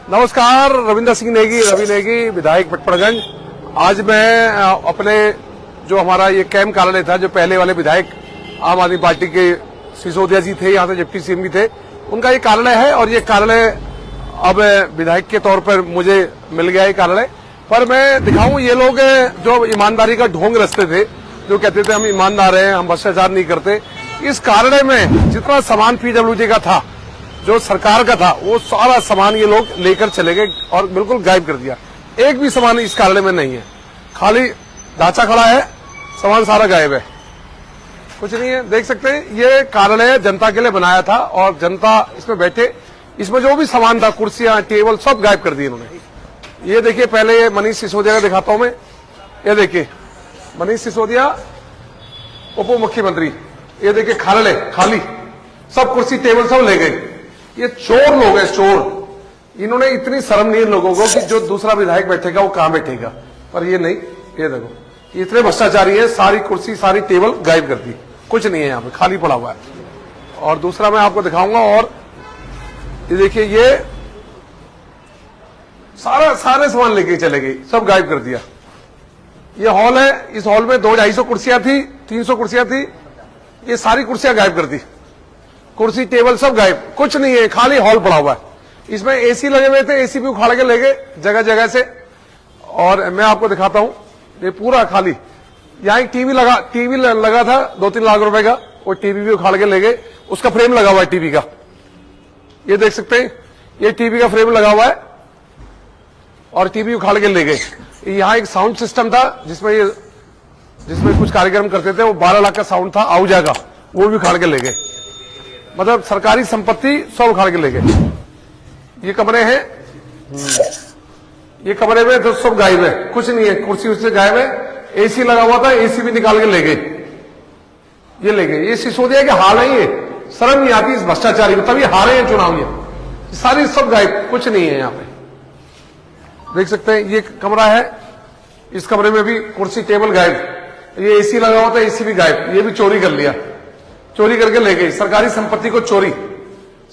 नमस्कार, रविंदर सिंह नेगी, रवि नेगी, विधायक पटपड़गंज आज मैं अपने जो हमारा ये कैंप कार्यालय था, जो पहले वाले विधायक आम आदमी पार्टी के सिसोदिया जी थे, यहाँ से डिप्टी सीएम भी थे, उनका ये कार्यालय है और ये कार्यालय अब विधायक के तौर पर मुझे मिल गया ये कार्यालय। पर मैं दिखाऊँ, ये लोग, जो ईमानदारी का ढोंग रचते थे, जो कहते थे हम ईमानदार हैं, हम भ्रष्टाचार नहीं करते, इस कार्यालय में जितना सामान पीडब्ल्यूडी का था जो सरकार का था, वो सारा सामान ये लोग लेकर चले गए और बिल्कुल गायब कर दिया। एक भी सामान इस कार्यालय में नहीं है। खाली ढांचा खड़ा है, सामान सारा गायब है। कुछ नहीं है। देख सकते हैं, ये कार्यालय जनता के लिए बनाया था और जनता इसमें बैठे, इसमें जो भी सामान था, कुर्सियाँ, टेबल, सब गायब कर दिए इन्होंने। ये देखिए, पहले मनीष सिसोदिया का दिखाता हूँ मैं। ये देखिए, मनीष सिसोदिया उप मुख्यमंत्री ये देखिए कार्यालय खाली। सब कुर्सी, टेबल सब ले गए। ये चोर लोग हैं, चोर। इन्होंने इतनी शर्म नहीं लोगों को कि जो दूसरा विधायक बैठेगा, वो कहाँ बैठेगा? पर ये नहीं, ये देखो, इतने भ्रष्टाचारी है, सारी कुर्सी, सारी टेबल गायब कर दी। कुछ नहीं है यहाँ पे, खाली पड़ा हुआ है। और दूसरा मैं आपको दिखाऊँगा, और ये देखिए, ये सारा, सारे सामान लेके चले गई सब गायब कर दिया। ये हॉल है, इस हॉल में दो ढाई सौ कुर्सियाँ थी, तीन सौ कुर्सियाँ थी, ये सारी कुर्सियाँ गायब कर दी। कुर्सी, टेबल सब गायब। कुछ नहीं है, खाली हॉल पड़ा हुआ है। इसमें एसी लगे हुए थे एसी भी उखाड़ के ले गए, जगह जगह से। और मैं आपको दिखाता हूँ, ये पूरा खाली। यहाँ एक टीवी लगा टीवी लगा था दो तीन लाख रुपए का। वो टीवी भी उखाड़ के ले गए। उसका फ्रेम लगा हुआ है टीवी का। ये देख सकते हैं, ये टीवी का फ्रेम लगा हुआ है। और टीवी उखाड़ के ले गए। यहाँ एक साउंड सिस्टम था, जिसमें ये, जिसमें कुछ कार्यक्रम करते थे, वो बारह लाख का साउंड था आउजा का। वो भी उखाड़ के ले गए। मतलब सरकारी संपत्ति सब उखाड़ के ले गए ये कमरे हैं। ये कमरे में तो सब गायब है। कुछ नहीं है। कुर्सी उससे गायब है। एसी लगा हुआ था एसी भी निकाल के ले गए। ये ले गए। ये सिसोदिया के हाल है। ये शर्म नहीं आती इस भ्रष्टाचारी को। तभी हारे हैं चुनाव ये सारी सब गायब। कुछ नहीं है यहाँ पे। देख सकते हैं, ये कमरा है। इस कमरे में भी कुर्सी, टेबल गायब। ये एसी लगा हुआ था एसी भी गायब। ये भी चोरी कर लिया। चोरी करके ले गई। सरकारी संपत्ति को चोरी।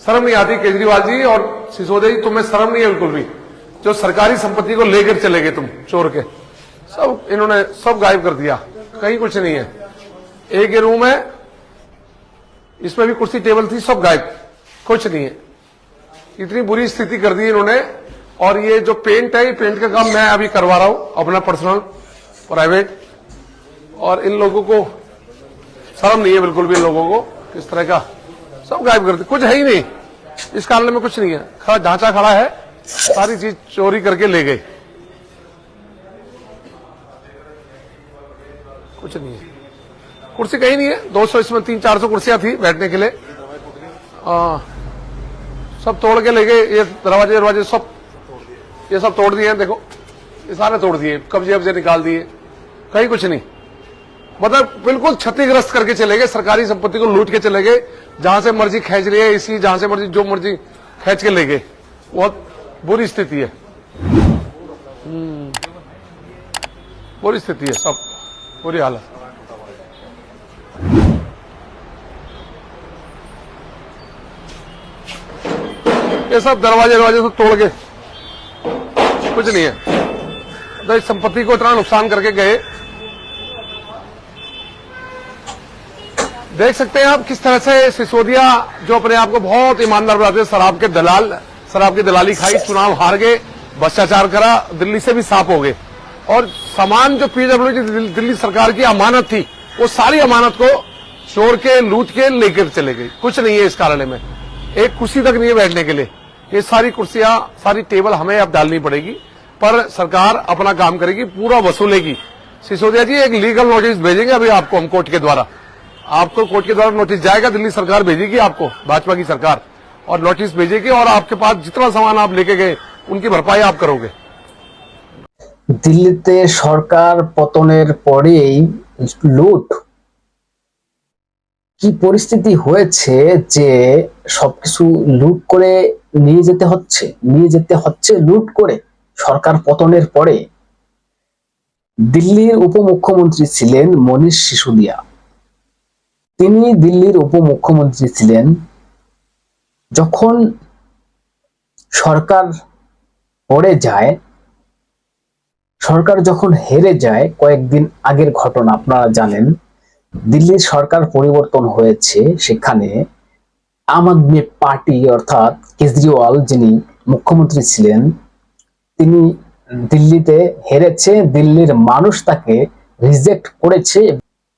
शर्म नहीं आती केजरीवाल जी और सिसोदिया जी, तुम्हें शर्म नहीं है बिल्कुल भी। जो सरकारी संपत्ति को लेकर चले गए तुम, चोर के। सब इन्होंने सब गायब कर दिया। कहीं कुछ नहीं है। एक ये रूम है। इसमें भी कुर्सी टेबल थी, सब गायब। कुछ नहीं है। इतनी बुरी स्थिति कर दी इन्होंने। और ये जो पेंट है, ये पेंट का काम मैं अभी करवा रहा हूँ, अपना पर्सनल प्राइवेट और इन लोगों को शर्म नहीं है बिल्कुल भी लोगों को किस तरह का। सब गायब कर दी कुछ है ही नहीं। इस कार्यालय में कुछ नहीं है। खड़ा ढांचा खड़ा है सारी चीज़ चोरी करके ले गए। कुछ नहीं है। कुर्सी कहीं नहीं है। 200 इसमें तीन चार सौ कुर्सियाँ थी बैठने के लिए। आ, सब तोड़ के ले गए। ये दरवाजे दरवाजे सब ये सब तोड़ दिए हैं देखो। ये सारे तोड़ दिए। कब्जे वब्जे निकाल दिए। कहीं कुछ नहीं। मतलब बिल्कुल क्षतिग्रस्त करके चले गए सरकारी संपत्ति को लूट के चले गए जहाँ से मर्ज़ी खींच लिए इसी जहाँ से मर्ज़ी जो मर्ज़ी खेच के ले गए। बहुत बुरी स्थिति है। हम्म, बुरी स्थिति है सब बुरी हालत। ये सब दरवाजे दरवाजे से तोड़ के कुछ नहीं है। तो संपत्ति को इतना नुकसान करके गए देख सकते हैं आप किस तरह से सिसोदिया जो अपने आप को बहुत ईमानदार बनाते हैं शराब के दलाल शराब की दलाली खाई चुनाव हार गए भ्रष्टाचार करा दिल्ली से भी साफ़ हो गए। और सामान जो पीडब्ल्यू दिल्ली सरकार की अमानत थी वो सारी अमानत को चोर के लूट के लेकर चले गए। कुछ नहीं है इस कार्यालय में। एक कुर्सी तक नहीं है बैठने के लिए। ये सारी कुर्सियाँ सारी टेबल हमें अब डालनी पड़ेगी पर सरकार अपना काम करेगी पूरा वसूलेगी। सिसोदिया जी एक लीगल नोटिस भेजेंगे अभी आपको हम कोर्ट के द्वारा। आपको कोर्ट के द्वारा नोटिस जाएगा दिल्ली सरकार भेजेगी आपको भाजपा की सरकार और नोटिस भेजेगी और आपके पास जितना सामान आप लेके गए उनकी भरपाई आप करोगे দিল্লিতে সরকার পতনের পরেই লুট কি পরিস্থিতি হয়েছে যে সবকিছু লুট করে নিয়ে যেতে হচ্ছে নিয়ে যেতে হচ্ছে লুট করে সরকার পতনের পরে দিল্লির উপমুখ্যমন্ত্রী ছিলেন মনীষ সিসোদিয়া তিনি দিল্লির উপমুখ্যমন্ত্রী ছিলেন। যখন সরকার পড়ে যায়, সরকার যখন হেরে যায়, কয়েকদিন আগের ঘটনা আপনারা জানেন, দিল্লির সরকার পরিবর্তন হয়েছে সেখানে। আম আদমি পার্টি অর্থাৎ কেজরিওয়াল যিনি মুখ্যমন্ত্রী ছিলেন, তিনি দিল্লিতে হেরেছে, দিল্লির মানুষ তাকে রিজেক্ট করেছে।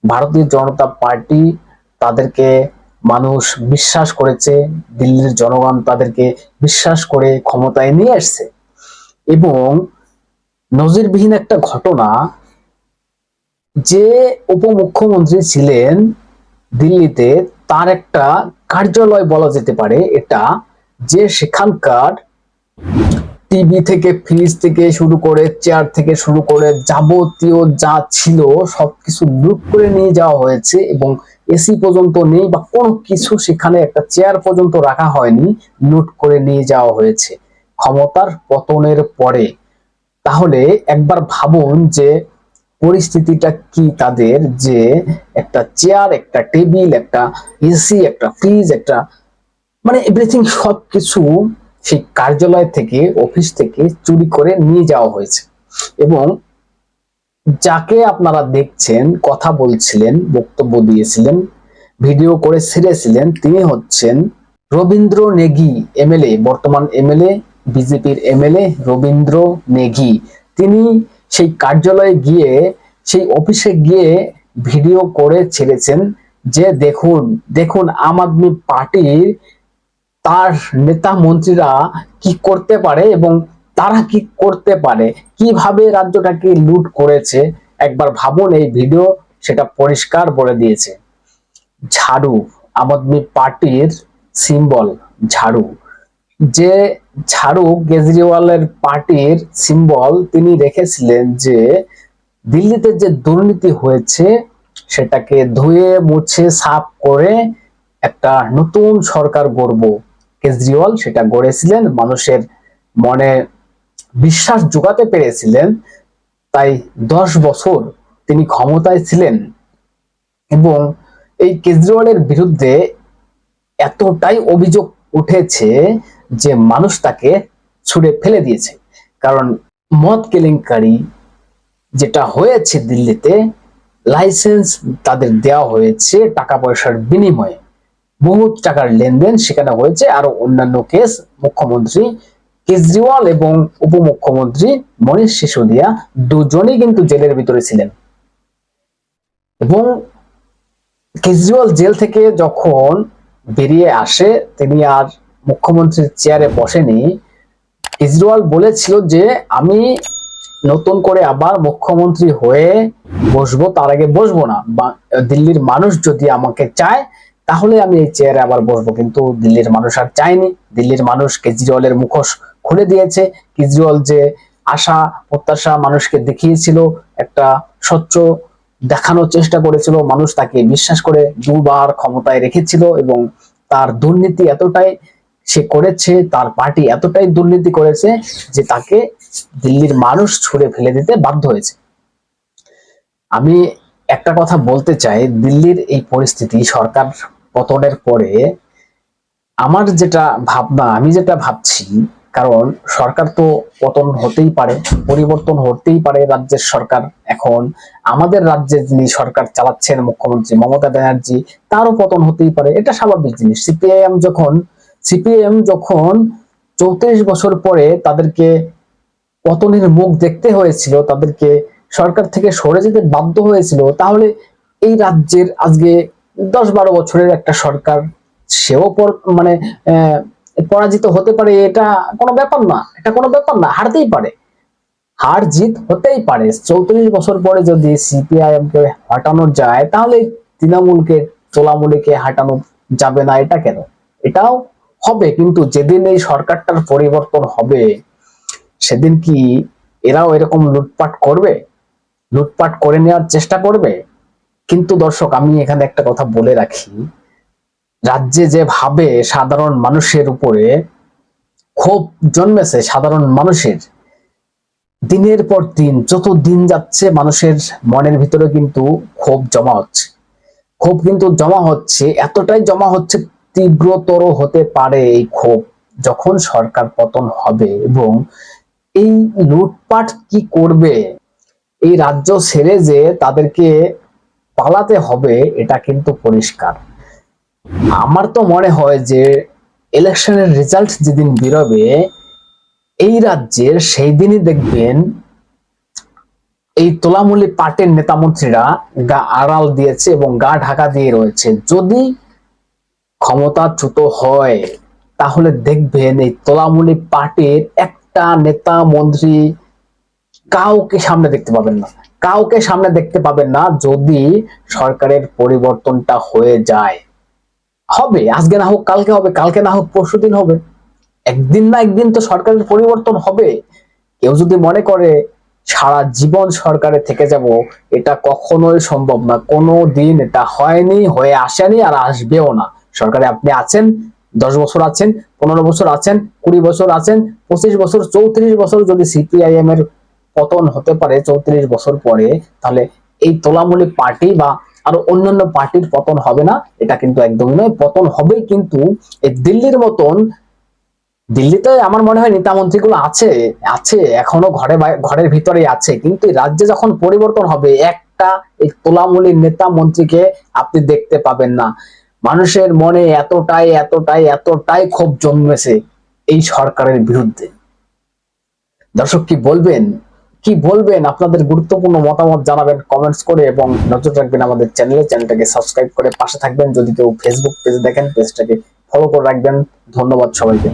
ভারতীয় জনতা পার্টি তাদেরকে মানুষ বিশ্বাস করেছে, দিল্লির জনগণ তাদেরকে বিশ্বাস করে ক্ষমতায় নিয়ে আসছে এবং নজিরবিহীন একটা ঘটনা, যে উপমুখ্যমন্ত্রী ছিলেন দিল্লিতে, তার একটা কার্যালয় বলা যেতে পারে এটা, যে সেখানকার টিভি থেকে, ফ্রিজ থেকে শুরু করে, চেয়ার থেকে শুরু করে যাবতীয় যা ছিল সবকিছু লুট করে নিয়ে যাওয়া হয়েছে এবং এসি পর্যন্ত নেই বা কোনো কিছু সেখানে একটা চেয়ার পর্যন্ত রাখা হয়নি লুট করে নিয়ে যাওয়া হয়েছে ক্ষমতার পতনের পরে। তাহলে একবার ভাবুন যে পরিস্থিতিটা কি তাদের, যে একটা চেয়ার একটা টেবিল একটা এসি একটা ফ্রিজ একটা মানে এভরিথিং সবকিছু সেই কার্যালয় থেকে অফিস থেকে চুরি করে নিয়ে যাওয়া হয়েছে। এবং যাকে আপনারা দেখছেন, কথা বলছিলেন, বক্তব্য দিয়েছিলেন, ভিডিও করে ছেড়েছিলেন, তিনি হচ্ছেন রবীন্দ্র নেগি এমএলএ বর্তমান এমএলএ বিজেপির এমএলএ রবীন্দ্র নেগি। তিনি সেই কার্যালয়ে গিয়ে, সেই অফিসে গিয়ে ভিডিও করে ছেড়েছেন যে, দেখুন দেখুন, আম আদমি পার্টির তার নেতা মন্ত্রীরা কি করতে পারে এবং তারা কি করতে পারে? কীভাবে রাজ্যটাকে লুট করেছে? একবার ভাবুন এই ভিডিও, সেটা পরিষ্কার বলে দিয়েছে। ঝাড়ু, আম আদমি পার্টির সিম্বল, ঝাড়ু। যে ঝাড়ু কেজরিওয়ালের পার্টির সিম্বল, তিনি রেখেছিলেন যে দিল্লিতে যে দুর্নীতি হয়েছে, সেটাকে ধুয়ে, মুছে, সাফ করে একটা নতুন সরকার গড়ব। কেজরিওয়াল সেটা গড়েছিলেন, মানুষের মনে বিশ্বাস জোগাতে পেরেছিলেন, তাই দশ বছর তিনি ক্ষমতায় ছিলেন। এবং এই কেজরিওয়ালের বিরুদ্ধে এতটাই অভিযোগ উঠেছে যে মানুষ তাকে ছুড়ে ফেলে দিয়েছে। কারণ মদ কেলেঙ্কারি যেটা হয়েছে দিল্লিতে, লাইসেন্স তাদের দেওয়া হয়েছে টাকা পয়সার বিনিময়ে। বহু টাকার লেনদেন সেখানে হয়েছে। আরও অন্যান্য কেস, মুখ্যমন্ত্রী কেজরিওয়াল এবং উপমুখ্যমন্ত্রী মনীষ সিসোদিয়া দুজনেই কিন্তু জেলের ভিতরে ছিলেন। এবং কেজরিওয়াল জেল থেকে যখন বেরিয়ে আসে, তিনি আর মুখ্যমন্ত্রীর চেয়ারে বসেনি। কেজরিওয়াল বলেছিল যে, আমি নতুন করে আবার মুখ্যমন্ত্রী হয়ে বসবো, তার আগে বসবো না। দিল্লির মানুষ যদি আমাকে চায়, তাহলে আমি এই চেয়ারে আবার বসবো। কিন্তু দিল্লির মানুষ আর চায়নি। দিল্লির মানুষ কেজরিওয়ালের মুখোশ খুলে দিয়েছে। কেজরিওয়াল যে আশা, প্রত্যাশা মানুষকে দেখিয়েছিল, একটা স্বচ্ছ দেখানোর চেষ্টা করেছিল, মানুষ তাকে বিশ্বাস করে দুবার ক্ষমতায় রেখেছিল এবং তার দুর্নীতি এতটাই সে করেছে, তার পার্টি এতটাই দুর্নীতি করেছে যে তাকে দিল্লির মানুষ ছুড়ে ফেলে দিতে বাধ্য হয়েছে। আমি একটা কথা বলতে চাই, দিল্লির এই পরিস্থিতি সরকার পতনের পরে আমার যেটা ভাবনা, আমি যেটা ভাবছি কারণ সরকার তো পতন হতেই পারে, পরিবর্তন হতেই পারে রাজ্যের সরকার। এখন আমাদের রাজ্যে যিনি সরকার চালাচ্ছেন, মুখ্যমন্ত্রী মমতা ব্যানার্জি, তারও পতন হতেই পারে। এটা স্বাভাবিক জিনিস। সিপিআইএম যখন সিপিএম যখন চৌত্রিশ বছর পরে তাদেরকে পতনের মুখ দেখতে হয়েছিল, তাদেরকে সরকার থেকে সরে যেতে বাধ্য হয়েছিল, তাহলে এই রাজ্যের আজকে দশ বারো বছরের একটা সরকার, সেও মানে পরাজিত হতে পারে, এটা কোনো ব্যাপার না, এটা কোনো ব্যাপার না, হারতেই পারে। হার জিত হতেই পারে। চৌত্রিশ বছর পরে যদি সিপিআইএম কে হটানো যায়, তাহলে তৃণমূলকে তোলামূলীকে হাঁটানো যাবে না, এটা কেন? এটাও হবে, কিন্তু যেদিন এই সরকারটার পরিবর্তন হবে, সেদিন কি এরাও এরকম লুটপাট করবে? লুটপাট করে নেওয়ার চেষ্টা করবে? কিন্তু দর্শক, আমি এখানে একটা কথা বলে রাখি। রাজ্যে যেভাবে সাধারণ মানুষের উপরে ক্ষোভ জন্মেছে সাধারণ মানুষের, দিনের পর দিন, যত দিন যাচ্ছে মানুষের মনের ভিতরে কিন্তু ক্ষোভ জমা হচ্ছে। ক্ষোভ কিন্তু জমা হচ্ছে, এতটাই জমা হচ্ছে তীব্রতর হতে পারে এই ক্ষোভ যখন সরকার পতন হবে এবং এই লুটপাট কি করবে, এই রাজ্য ছেড়ে যে তাদেরকে পালাতে হবে, এটা কিন্তু পরিষ্কার। আমার তো মনে হয় যে ইলেকশনের রেজাল্ট যেদিন বেরোবে, এই রাজ্যের সেই দিনই দেখবেন এই তোলামূলি পার্টির নেতামন্ত্রীরা গা আড়াল দিয়েছে এবং গা ঢাকা দিয়ে রয়েছে। যদি ক্ষমতাচ্যুত হয়, তাহলে দেখবেন এই তোলামূলি পার্টির একটা নেতা মন্ত্রী কাউকে সামনে দেখতে পাবেন না। কাউকে সামনে দেখতে পাবেন না যদি সরকারের পরিবর্তনটা হয়ে যায়। হবে, আজকে না হোক, কালকে হবে, কালকে না হোক পরশু দিন হবে। একদিন না একদিন তো সরকারের পরিবর্তন হবে। কেউ যদি মনে করে সারা জীবন সরকারে থেকে যাব, এটা কখনোই সম্ভব না। কোনো দিন এটা হয়নি, হয়ে আসেনি আর আসবেও না। সরকারে আপনি আছেন, দশ বছর আছেন, পনেরো বছর আছেন, কুড়ি বছর আছেন, পঁচিশ বছর, চৌত্রিশ বছর যদি সিপিআইএম এর পতন হতে পারে, চৌত্রিশ বছর পরে, তাহলে এই তোলামূলি পার্টি বা আরও অন্যান্য পার্টির পতন হবে না, এটা কিন্তু একদমই নয়। পতন হবেই কিন্তু দিল্লির মতন, দিল্লিতে আমার মনে হয় নেতা মন্ত্রীগুলো আছে আছে, এখনও ঘরে ঘরের ভিতরেই আছে। কিন্তু রাজ্যে যখন পরিবর্তন হবে, একটা এই তোলামূলির নেতা মন্ত্রীকে আপনি দেখতে পাবেন না। মানুষের মনে এতটাই এতটাই এতটাই ক্ষোভ জন্মেছে এই সরকারের বিরুদ্ধে। দর্শক কি বলবেন? কি বলবেন? আপনাদের গুরুত্বপূর্ণ মতামত জানাবেন কমেন্টস করে এবং নজর রাখবেন আমাদের চ্যানেলে চ্যানেলটাকে সাবস্ক্রাইব করে পাশে থাকবেন। যদি কেউ ফেসবুক পেজ দেখেন পেজটাকে ফলো করে রাখবেন। ধন্যবাদ সবাইকে।